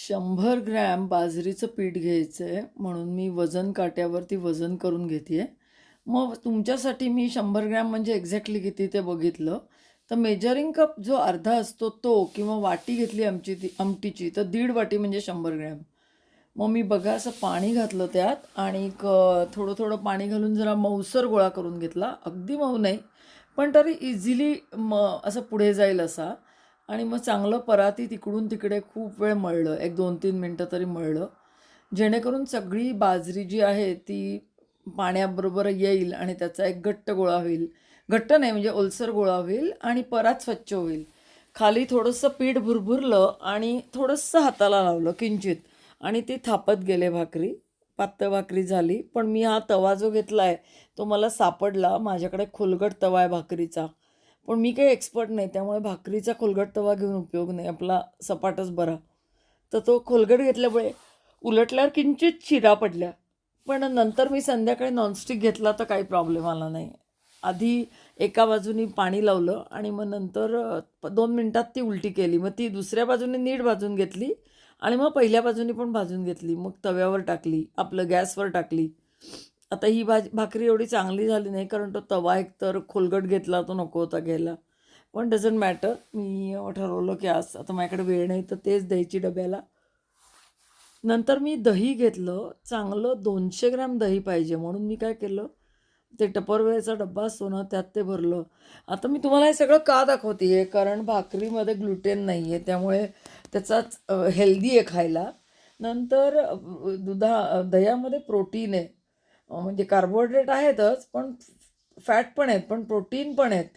शंभर ग्रॅम बाजरीचं पीठ घ्यायचं आहे म्हणून मी वजन काट्यावरती वजन करून घेते आहे मग तुमच्यासाठी मी शंभर ग्रॅम म्हणजे एक्झॅक्टली किती ते बघितलं. तर मेजरिंग कप जो अर्धा असतो तो किंवा वाटी घेतली आमची ती आमटीची तर दीड वाटी म्हणजे शंभर ग्रॅम. मग मी बघा असं पाणी घातलं त्यात आणि क थोडं थोडं पाणी घालून जरा मऊसर गोळा करून घेतला. अगदी मऊ नाही पण तरी इझिली म असं पुढे जाईल असा. आणि मग चांगलं पराती तिकडून तिकडे खूप वेळ मळलं. एक दोन तीन मिनटं तरी मळलं. जेणेकरून सगळी बाजरी जी आहे ती पाण्याबरोबर येईल आणि त्याचा एक घट्ट गोळा होईल. घट्ट नाही म्हणजे ओलसर गोळा होईल आणि परात स्वच्छ होईल. खाली थोडंसं पीठ भुरभुरलं आणि थोडंसं हाताला लावलं किंचित. आणि ती थापत गेले भाकरी. पातळ भाकरी झाली. पण मी हा तवा जो घेतला आहे तो मला सापडला. माझ्याकडे खोलगट तवा आहे भाकरीचा. पण मी काही एक्सपर्ट नाही त्यामुळे भाकरीचा खोलगट तवा घेऊन उपयोग नाही आपला सपाटच बरा. तर तो खोलगट घेतल्यामुळे उलटल्यावर किंचित शिरा पडल्या पण नंतर मी संध्याकाळी नॉनस्टिक घेतला तर काही प्रॉब्लेम आला नाही. आधी एका बाजूनी पाणी लावलं आणि मग नंतर दोन मिनटात ती उलटी केली. मग ती दुसऱ्या बाजूने नीट भाजून घेतली आणि मग पहिल्या बाजूनी पण भाजून घेतली. मग तव्यावर टाकली आपलं गॅसवर टाकली. आता ही भाज भाकरी एवढी चांगली झाली नाही कारण तो तवा एकतर खोलगट घेतला तो नको होता घ्यायला. पण डझंट मॅटर मी ठरवलं की आज आता माझ्याकडे वेळ नाही तर तेच द्यायची डब्याला. नंतर मी दही घेतलं चांगलं दोनशे ग्रॅम दही पाहिजे म्हणून मी काय केलं ते टपरवेळचा डब्बा असतो ना त्यात ते भरलं. आता मी तुम्हाला हे सगळं का दाखवते आहे कारण भाकरीमध्ये ग्लुटेन नाही आहे त्यामुळे त्याचाच हेल्दी आहे खायला. नंतर दुधा दह्यामध्ये प्रोटीन आहे. म्हणजे कार्बोहायड्रेट आहेतच पण फॅट पण आहेत पण प्रोटीन पण आहेत.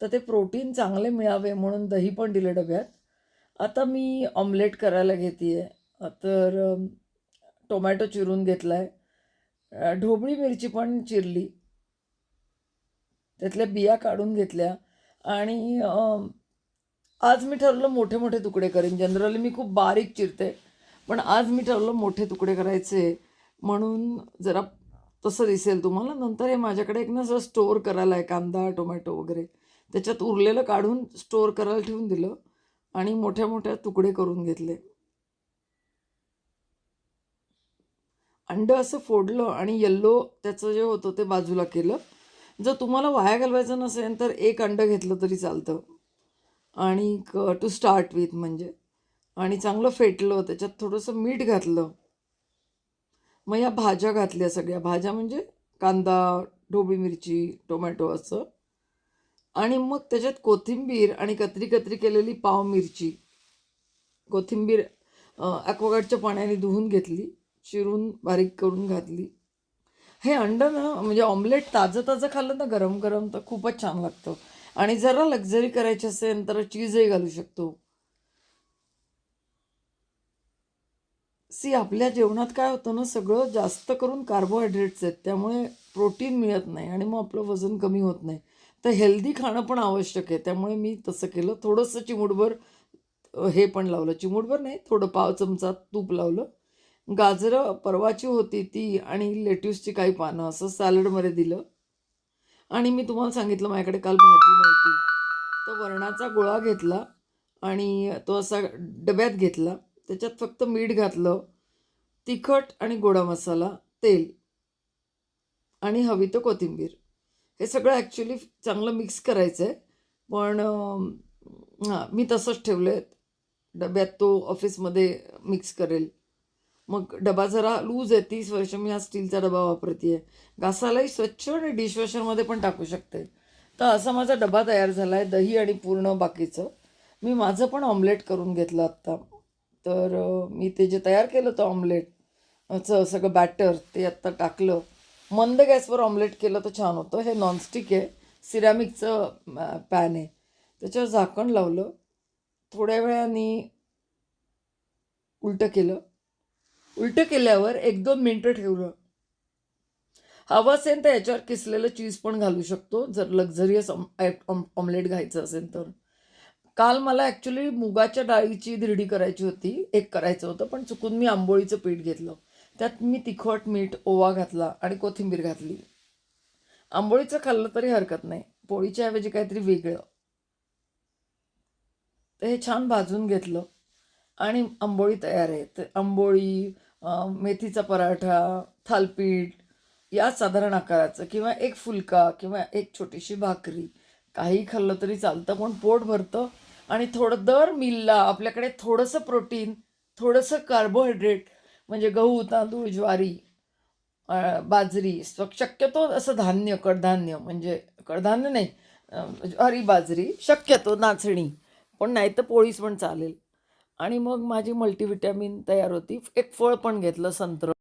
तर ते प्रोटीन चांगले मिळावे म्हणून दही पण दिलं डब्यात. आता मी ऑमलेट करायला घेते आहे तर टोमॅटो चिरून घेतला आहे ढोबळी मिरची पण चिरली. त्यातल्या बिया काढून घेतल्या. आणि आज मी ठरवलं मोठे मोठे तुकडे करेन. जनरली मी खूप बारीक चिरते पण आज मी ठरवलं मोठे तुकडे करायचे. म्हणून जरा तसं दिसेल तुम्हाला. नंतर हे माझ्याकडे एक ना जर स्टोअर करायला आहे कांदा टोमॅटो वगैरे. त्याच्यात उरलेलं काढून स्टोअर करायला ठेवून दिलं आणि मोठ्या मोठ्या तुकडे करून घेतले. अंड असं फोडलं आणि येल्लो त्याचं जे होतं ते बाजूला केलं. जर तुम्हाला वाया घालवायचं नसेल तर एक अंड घेतलं तरी चालतं. आणि टू स्टार्ट विथ म्हणजे. आणि चांगलं फेटलं त्याच्यात थोडंसं मीठ घातलं. मग या भाज्या घातल्या सगळ्या. भाज्या म्हणजे कांदा ढोबळी मिरची टोमॅटो असं. आणि मग त्याच्यात कोथिंबीर आणि कत्री कत्री केलेली पाव मिरची. कोथिंबीर ॲक्वागार्डच्या पाण्याने धुवून घेतली चिरून बारीक करून घातली. हे अंड ना म्हणजे ऑमलेट ताजं ताजं खाल्लं ना गरम गरम तर खूपच छान लागतं. आणि जरा लक्झरी करायची असेल तर चीजही घालू शकतो. सी आपल्या जेवणात काय होतं ना सगळं जास्त करून कार्बोहायड्रेट्स आहेत त्यामुळे प्रोटीन मिळत नाही आणि मग आपलं वजन कमी होत नाही. तर हेल्दी खाणं पण आवश्यक आहे त्यामुळे मी तसं केलं. थोडंसं चिमूटभर हे पण लावलं. चिमूटभर नाही थोडं पाव चमचा तूप लावलं. गाजरं परवाची होती ती आणि लेट्यूसची काही पानं असं सॅलडमध्ये दिलं. आणि मी तुम्हाला सांगितलं माझ्याकडे काल भाजी नव्हती. तर वरणाचा गोळा घेतला आणि तो असा डब्यात घेतला. त्याच्यात फक्त मीठ घातलं तिखट आणि गोडा मसाला तेल आणि हवी तर कोथिंबीर. हे सगळं ॲक्च्युली चांगलं मिक्स करायचं आहे पण हां मी तसंच ठेवलं आहे डब्यात तो ऑफिसमध्ये मिक्स करेल. मग डबा जरा लूज आहे तीस वर्ष मी हा स्टीलचा डबा वापरते आहे घासालाही स्वच्छ आणि डिशवॉशरमध्ये पण टाकू शकते. तर असा माझा डबा तयार झाला आहे दही आणि पूर्ण बाकीचं. मी माझं पण ऑमलेट करून घेतलं आत्ता. तर मी ते जे तयार केलं होतं ऑमलेट सगळं बॅटर ते आत्ता टाकलं. मंद गॅसवर ऑमलेट केलं तर छान होतं. हे नॉनस्टिक आहे. सिरॅमिकचं पॅन आहे. त्याच्यावर झाकण लावलं. थोड्या वेळाने उलटं केलं. उलटं केल्यावर एक दोन मिनटं ठेवलं. हवं असेल तर याच्यावर किसलेलं चीज पण घालू शकतो. जर लक्झरियस ऑमलेट घ्यायचं असेल तर. काल मला ॲक्च्युली मुगाच्या डाळीची धिरडी करायची होती. एक करायचं होतं पण चुकून मी आंबोळीचं पीठ घेतलं. त्यात मी तिखट मीठ ओवा घातला आणि कोथिंबीर घातली. आंबोळीचं खाल्लं तरी हरकत नाही. पोळीच्या ऐवजी काहीतरी वेगळं. तर हे छान भाजून घेतलं आणि आंबोळी तयार आहे. तर आंबोळी मेथीचा पराठा थालपीठ या साधारण आकाराचं किंवा एक फुलका किंवा एक छोटीशी भाकरी काही खाल्लं तरी चालतं. पण पोट भरतं आणि थोडं दर मिलला आपल्याकडे थोडंसं प्रोटीन थोडंसं कार्बोहायड्रेट म्हणजे गहू तांदूळ ज्वारी बाजरी शक्यतो असं धान्य कडधान्य म्हणजे कडधान्य नाही ज्वारी म्हणजे बाजरी शक्यतो नाचणी पण नाही तर पोळीस पण चालेल. आणि मग माझी मल्टीव्हिटॅमिन तयार होती. एक फळ पण घेतलं संत्र